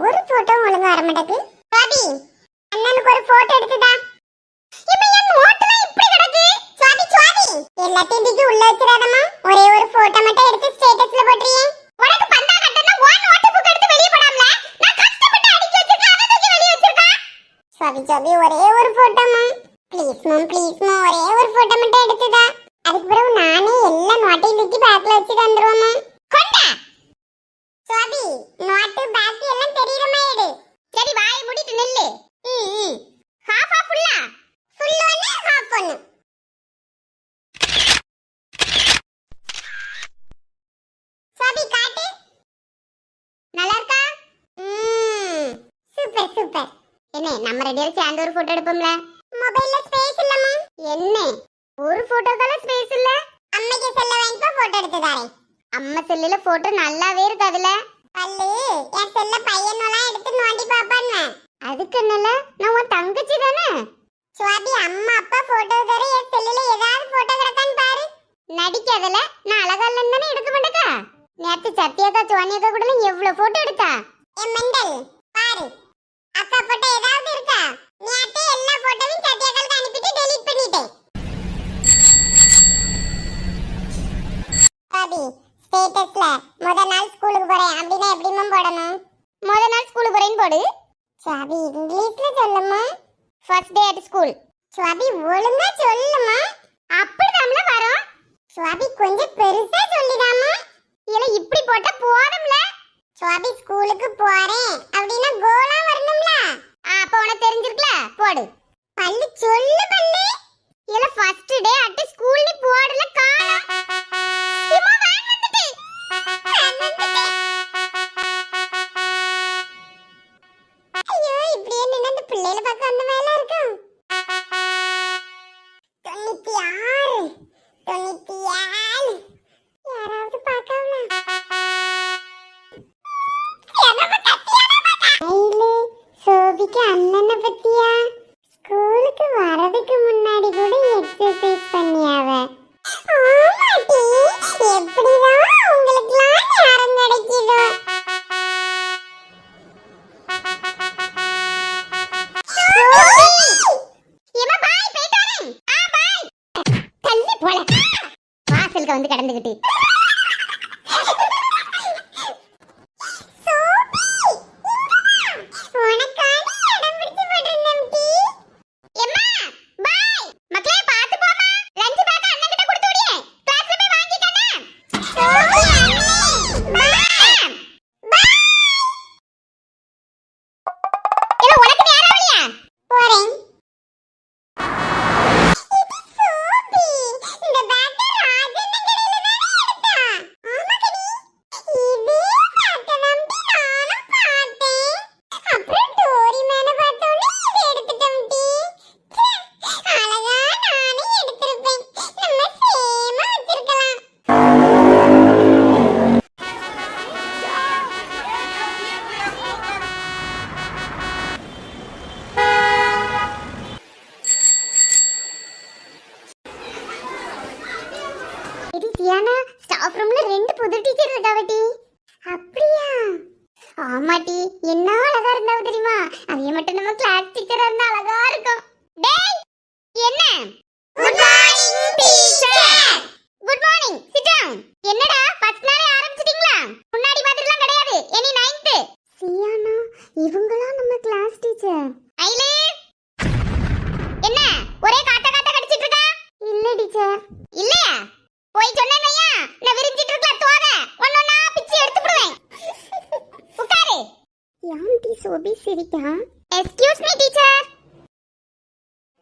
ஒரு போட்டோ ஒழுங்கா வர மாட்டேங்குது. சுவாதி அண்ணனுக்கு ஒரு போட்டோ எடுத்துதா இப்ப என் நோட்டுல இப்படி கிடக்கு. சுவாதி சுவாதி. எல்லாத்தையும் தூக்கி உள்ள வச்சிடாதம்மா ஒரே ஒரு போட்டோ மட்டும் எடுத்து ஸ்டேட்டஸ்ல போட்டுறியே உனக்கு பந்தா கட்டணும் ஓ நோட்டு புக் எடுத்து வெளிய போடாமல நான் கஷ்டப்பட்டு அடிச்சு வச்சிருக்கேன் அதை தூக்கி வெளிய வச்சிருக்கா சுவாதி சுவாதி ஒரே ஒரு போட்டோமா ப்ளீஸ் மேம் ப்ளீஸ் மேம் ஒரே ஒரு போட்டோ மட்டும் எடுத்துதா அதுக்கு பிறகு நானே எல்லா நோட்டையும் தூக்கி பேக்ல வச்சு தந்துருவோமா கொண்டா சுவாதி நோட்டு பேக் எல்லாம் தெரியுற மாதிரி எடு சரி வாயை மூடிட்டு நில்லு ம் ம் ஹாஃபா ஃபுல்லா ஃபுல் ஒன்னு ஹாஃப் ஒன்னு சுவாதி காட்டு நல்லா இருக்கா ம் சூப்பர் சூப்பர் என்ன நம்ம ரெண்டு பேரும் சேர்ந்து ஒரு போட்டோ எடுப்போம்ல? மொபைல்ல ஸ்பேஸ் இல்லம்மா. என்ன? ஒரு போட்டோக்கெல்லாம் ஸ்பேஸ் இல்ல? அம்மைக்கு செல்ல வாங்கிப்பா போட்டோ எடுத்து தாரேன். அம்மா செல்லுல போட்டோ நல்லாவே இருக்கு அதுல பல்லு என் செல்ல பையனெல்லாம் எடுத்து நோண்டி பாப்பான்னு அதுக்கு என்னல? நான் உன் தங்கச்சி தானே? சுவாபி அம்மா அப்பா போட்டோ தர என் செல்லுல ஏதாவது போட்டோ கிடக்கான்னு பாரு. நடிக்காதல? நான் அழகா இல்லைன்னு தானே எடுக்க மாட்டேக்கா? நேத்து சத்யாக்கா சோனியாக்கா கூட எவ்வளவு போட்டோ எடுத்தா? என் மெண்டல் பாரு. முத நாள் ஸ்கூலுக்கு போறேன். அப்படின்னா எப்படிமா போடணும்? முத நாள் ஸ்கூலுக்கு போறேன்னு போடு. சுவாபி இங்கிலீஷ்ல சொல்லுமா? ஃபர்ஸ்ட் டே அட் ஸ்கூல் சுவாபி ஒழுங்கா சொல்லுமா? அப்படிதாம்ல வரும். சுவாபி கொஞ்சம் பெருசா அந்த பிள்ளைகளை பார்க்க டி சோபி? சிரிக்கா. எக்ஸ்கியூஸ் மீ டீச்சர்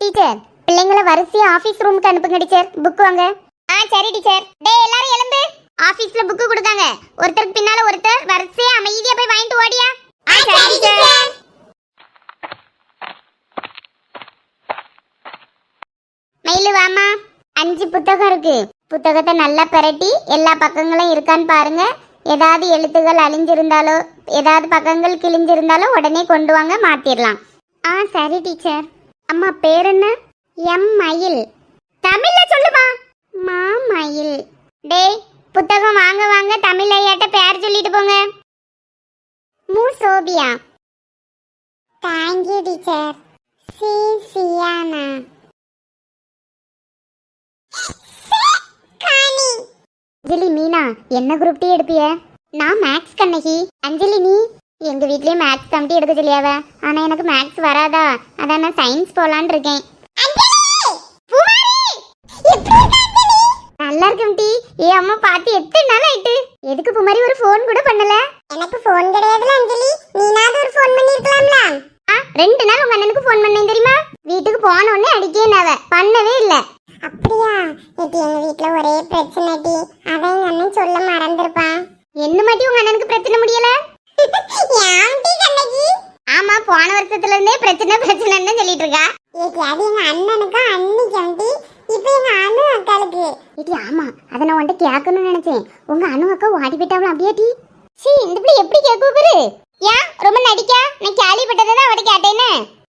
டீச்சர் பிள்ளைங்களை வரிசையா ஆபீஸ் ரூமுக்கு அனுப்புங்க டீச்சர் புக் வாங்க. ஆ சரி டீச்சர் டேய் எல்லாரும் எழும்பு. ஆபீஸ்ல புக் கொடுத்தாங்க ஒருத்தருக்கு பின்னால ஒருத்தர் வரிசையா அமைதியா போய் வாங்கிட்டு ஓடியா? ஆ சரி டீச்சர் மயிலு வாமா அஞ்சு புத்தகம் இருக்கு. புத்தகத்தை நல்லா பிரட்டி எல்லா பக்கங்களும் இருக்கான்னு பாருங்க. ஏதாவது எழுத்துகள் அழிஞ்சிருந்தாலோ ஏதாவது பக்கங்கள் கிழிஞ்சிருந்தாலோ உடனே கொண்டு வாங்க மாத்திரலாம். ஆ சரி டீச்சர் அம்மா பேர் என்ன? எம் மயில். தமிழ்ல சொல்லுமா? மா மயில். டேய் புத்தகம் வாங்க வாங்க தமிழ் ஐயாட்ட பேர் சொல்லிட்டு போங்க. மு. சோபியா. தேங்க்யூ டீச்சர் சி. சியானா. அஞ்சலி மீனா என்ன குரூப் டி எடுப்பிய? நான் மேக்ஸ் கண்ணகி. அஞ்சலி நீ? எங்க வீட்லயே மேக்ஸ் கமிட்டி எடுக்க சொல்லியாவ? ஆனா எனக்கு மேக்ஸ் வராதா? அதான் நான் சயின்ஸ் போலான்னு இருக்கேன். நல்லா இருக்கும் டி ஏ அம்மா பார்த்து எத்தனை நாள் ஆயிட்டு? எதுக்கு புமாரி ஒரு ஃபோன் கூட பண்ணல? எனக்கு ஃபோன் கிடையாதுல அஞ்சலி நீனாவது ஒரு ஃபோன் பண்ணிருக்கலாம்ல ஆ ரெண்டு நாள் உங்க அண்ணனுக்கு ஃபோன் பண்ணேன் தெரியுமா வீட்டுக்கு போன உடனே அடிக்கே நாவ பண்ணவே இல்ல அப்படியா இது எங்க வீட்ல ஒரே பிரச்சனை டி அதான் எங்க அண்ணன் சொல்ல மறந்துருப்பான் என்ன மாட்டி உங்க அண்ணனுக்கு பிரச்சனை முடியல. ஆமா போன வருஷத்துல இருந்தே பிரச்சனை பிரச்சனைன்னு சொல்லிட்டு இருக்கா. அது எங்க அண்ணனுக்கு அன்னிக்கு இப்போ எங்க அண்ணு அக்காளுக்கு? ஏடி ஆமா அத நான் உன்கிட்ட கேட்கணும்னு நினைச்சேன். உங்க அண்ணு அக்கா ஓடி போயிட்டாவளா அப்படியே டி சீ இந்த பிள்ளை எப்படி கேட்க பாரு ஏன் ரொம்ப நடிக்கா? நான் கேள்விப்பட்டதை தான் அவட்ட கேட்டேன்னு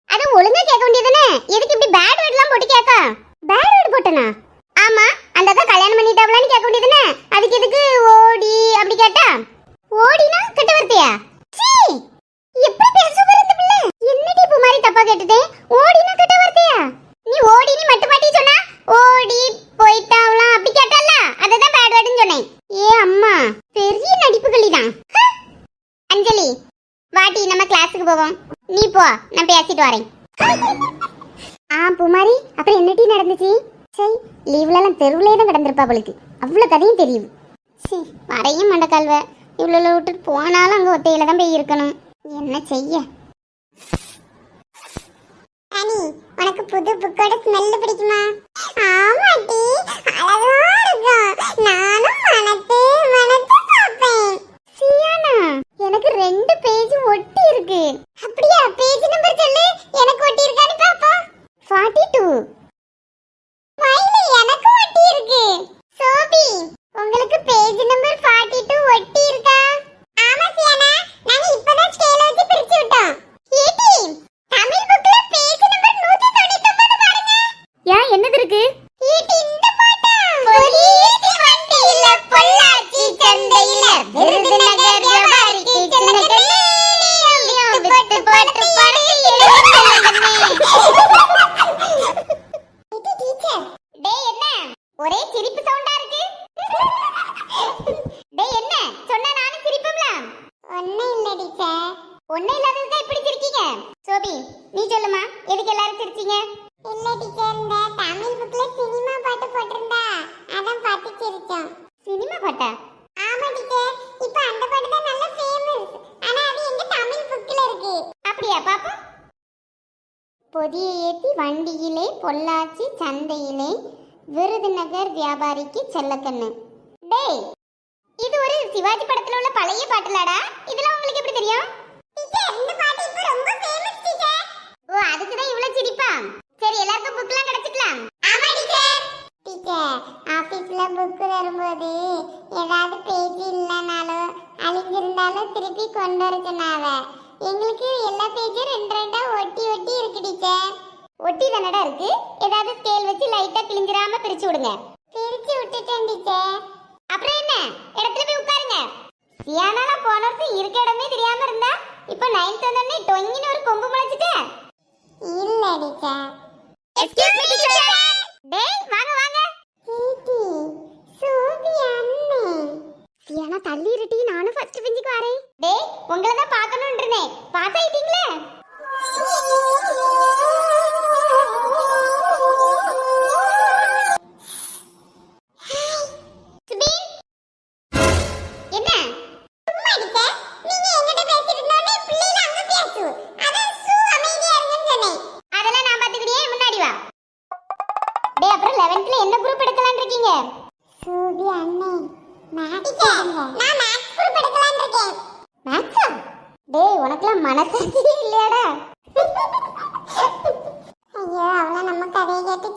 அது ஒழுங்கா கேட்க வேண்டியதுதானே? எதுக்கு இப்படி பேட் வேர்ட்லாம் போட்டு கேட்கா? பேட் வேர்ட் போட்டனா ஆமா அந்த அக்கா கல்யாணம் பண்ணிட்டாவளான்னு கேட்க வேண்டியதுதானே அதுக்கு எதுக்கு ஓடி அப்படி கேட்டா ஓடினா கெட்ட வார்த்தையா சீ எப்படி பேச பாரு இந்த பிள்ளை என்னடி இப்போ மாதிரி தப்பா கேட்டுட்டேன் ஓடினா கெட்ட வார்த்தையா நீ ஓடி நீ மட்டும் மாட்டி சொன்னா ஓடி போயிட்டாவலாம் அப்படி கேட்டல்ல அததான் பேட் வேர்டுன்னு சொன்னேன் ஏ அம்மா பெரிய அஞ்சலி வாட்டி நம்ம கிளாஸுக்கு போவோம். நீ போ நான் பேசிட்டு வரேன். ஆ புமாரி அப்புறம் என்ன டீ நடந்துச்சு? சரி லீவ்லலாம் எல்லாம் தெருவுலயே தான் கிடந்திருப்பா அவளுக்கு அவ்வளவு கதையும் தெரியும். சரி வரையும் மண்டக்கால்வ. இவ்வளோ விட்டுட்டு போனாலும் அங்கே ஒத்தையில தான் போய் இருக்கணும். என்ன செய்ய? அனி உனக்கு புது புக்கோட ஸ்மெல் பிடிக்குமா? ஆமாட்டி அழகா இருக்கும். நானும் மனத்து பார்ப்பேன் சியானா எனக்கு ரெண்டு பேஜ் ஒட்டி இருக்கு. அப்படியா? பேஜ் நம்பர் சொல்லு. எனக்கு ஒட்டி இருக்கான்னு பாப்பா. 42 வயலு எனக்கு ஒட்டி இருக்கு சோபி உங்களுக்கு பேஜ் நம்பர் 42 ஒட்டி இருக்கா ஆமா சியானா நாங்க இப்பதான் ஸ்கேல் வச்சு பிரிச்சு விட்டோம் ஏடி தமிழ் புக்ல பேஜ் நம்பர் 199 பாருங்க ஏன் என்னது இருக்கு ஏடி இந்த பாட்டா பொலியேத்தி வண்டியில பொள்ளாச்சி சந்தையில விருதுநகர் வியாபாரிக்கு சின்ன கல்யாணம் விட்டு போட்டு படுத்து டேய் என்ன ஒரே சிரிப்பு சவுண்டா இருக்கு டேய் என்ன சொன்னா நானும் சிரிப்போம்ல ஒண்ணும் இல்ல டீச்சர் ஒண்ணும் இல்லாததுக்கு இப்படி சிரிக்கீங்க சோபி நீ சொல்லுமா எதுக்கு எல்லாரும் சிரிச்சீங்க இல்ல டீச்சர் இந்த தமிழ் புக்ல சினிமா பாட்டு போட்டிருந்தா அதான் பார்த்து சிரிச்சோம் சினிமா பாட்டா ஆமா டீச்சர் இப்போ அந்த பாட்டு தான் நல்ல ஃபேமஸ் ஆனா அது எங்க தமிழ் புக்ல இருக்கு அப்படியா பாப்போம் பொதிய ஏத்தி வண்டியிலே பொள்ளாச்சி சந்தையிலே விருதுநகர் வியாபாரிக்கு செல்லக்கண்ணு. டேய் இது ஒரு சிவாஜி படத்துல உள்ள பழைய பாட்டுலடா. இதெல்லாம் உங்களுக்கு எப்படி தெரியும்? ஓ அதுக்கு தான் இவ்வளவு சிரிப்பா? சரி எல்லாருக்கும் புக்லாம் கிடைச்சிக்கலாம். ஆமா டீச்சர். டீச்சர் ஆபீஸ்ல புக் வரும்போது ஏதாவது பேஜ் இல்லைனாலும் அழிஞ்சிருந்தாலும் திருப்பி கொண்டு வர சொன்னாவ எங்களுக்கு எல்லா பேஜும் ரெண்டு ரெண்டா ஒட்டி ஒட்டி இருக்கு டீச்சர் ஒட்டி தானடா இருக்கு? ஏதாவது ஸ்கேல் வச்சு லைட்டா கிழிஞ்சிராம பிரிச்சு விடுங்க. பிரிச்சு விட்டுட்டேன் டீச்சர் அப்புறம் என்ன? இடத்துல போய் உட்காருங்க. சியானால போன வருஷம் இருக்க இடமே தெரியாம இருந்தா இப்போ நைன்த் வந்தோடனே டொங்கின்னு ஒரு கொம்பு முளைச்சிட்ட. இல்ல டீச்சர் எக்ஸ்கியூஸ் மீ டீச்சர் டேய் வாங்க வாங்க. சியானா தள்ளி இருட்டி நானும் ஃபர்ஸ்ட் பெஞ்சுக்கு வரேன். டேய் உங்களை தான் பார்க்கணும்ன்றனே பாஸ் ஆயிட்டீங்களே? நான் குரூப் எடுக்கலாம்னு இருக்கேன். மேக்ஸா டேய் உனக்குலாம் மனசாட்சியே இல்லையாடா ஐயோ அவள நம்ம கதையை கேட்டு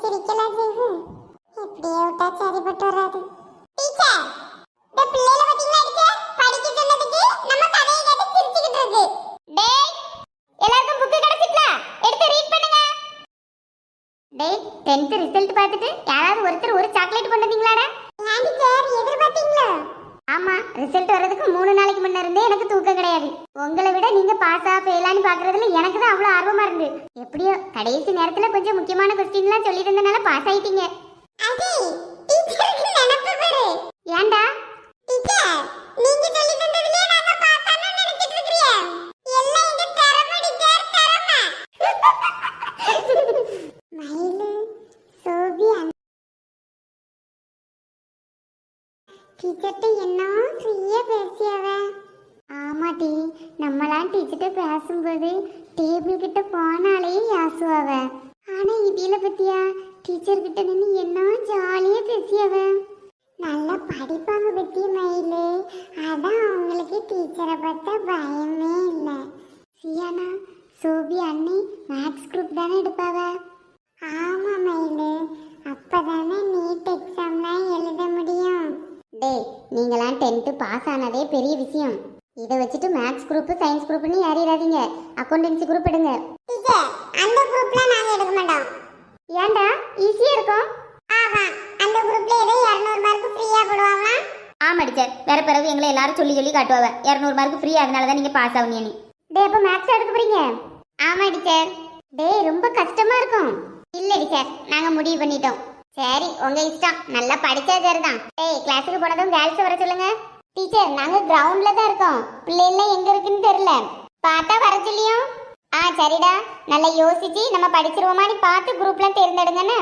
இப்படியே விட்டா சரிப்பட்டு வராது. டீச்சர் இந்த பிள்ளைல பாத்தீங்களா டீச்சர் படிக்க சொன்னதுக்கு நம்ம கதையை கேட்டு சிரிச்சுக்கிட்டு இருக்கு. டேய் எல்லாருக்கும் புக் கிடைச்சிட்டா எடுத்து ரீட் பண்ணுங்க. டேய் 10th ரிசல்ட் பார்த்துட்டு யாராவது ஒருத்தர் ஒரு சாக்லேட் கொண்டு வந்தீங்களாடா? ஏன் டீச்சர் எதிர்பார்த்தீங்களா? ஆமா ரிசல்ட் வர்றதுக்கு மூணு நாளைக்கு முன்ன இருந்தே எனக்கு தூக்கம் கிடையாது. உங்களை விட நீங்க பாஸா ஃபெயிலான்னு பாக்குறதுல எனக்கு தான் அவ்வளவு ஆர்வமா இருந்து. எப்படியோ கடைசி நேரத்துல கொஞ்சம் முக்கியமான கொஸ்டின்லாம் சொல்லியிருந்தனால பாஸ் ஆயிட்டீங்க. டேபிள் கிட்ட போனாலே யாசுவாவ. ஆனா இதில பத்தியா டீச்சர் கிட்ட நின்று என்ன ஜாலியா பேசியவ. நல்லா படிப்பாங்க பத்தி மயிலு? அதான் அவங்களுக்கு டீச்சரை பார்த்தா பயமே இல்லை. சியானா சோபி அண்ணி மேக்ஸ் குரூப் தானே எடுப்பாவ? ஆமா மயிலு. அப்பதானே நீட் எக்ஸாம்லாம் எழுத முடியும். டே நீங்களாம் டென்த்து பாஸ் ஆனதே பெரிய விஷயம். இதை வச்சுட்டு மேத்ஸ் குரூப் சயின்ஸ் குரூப்னு ஏறிடாதீங்க. அக்கௌண்டன்சி குரூப் எடுங்க. டீச்சர் அந்த குரூப்லாம் நாங்க எடுக்க மாட்டோம். ஏன்டா? ஈஸியா இருக்கும் ஆமா அந்த குரூப்ல ஏதோ 200 மார்க் ஃப்ரீயா போடுவாங்க ஆமா டீச்சர் வேற பிறகு எங்களை எல்லாரும் சொல்லி சொல்லி காட்டுவாங்க 200 மார்க் ஃப்ரீ அதனால தான் நீங்க பாஸ் ஆகுங்க நீ. டேய் அப்ப மேத்ஸ் எடுக்க போறீங்க? ஆமா டீச்சர் டேய் ரொம்ப கஷ்டமா இருக்கும். இல்ல டீச்சர் நாங்க முடிவு பண்ணிட்டோம். சரி உங்க இஷ்டம். நல்லா படிச்சா சரிதான். ஏய் கிளாஸுக்கு போனதும் கேர்ள்ஸ் வர சொல்லுங்க. டீச்சர் நாங்க கிரவுண்ட்ல தான் இருக்கோம். பிள்ளைலாம் எங்க இருக்குன்னு தெரியல. பார்த்தா வர சொல்லியும்? ஆ சரிடா. நல்லா யோசிச்சு நம்ம படிச்சிருவோமான்னு பார்த்து குரூப்லாம் தேர்ந்தெடுங்கன்னு.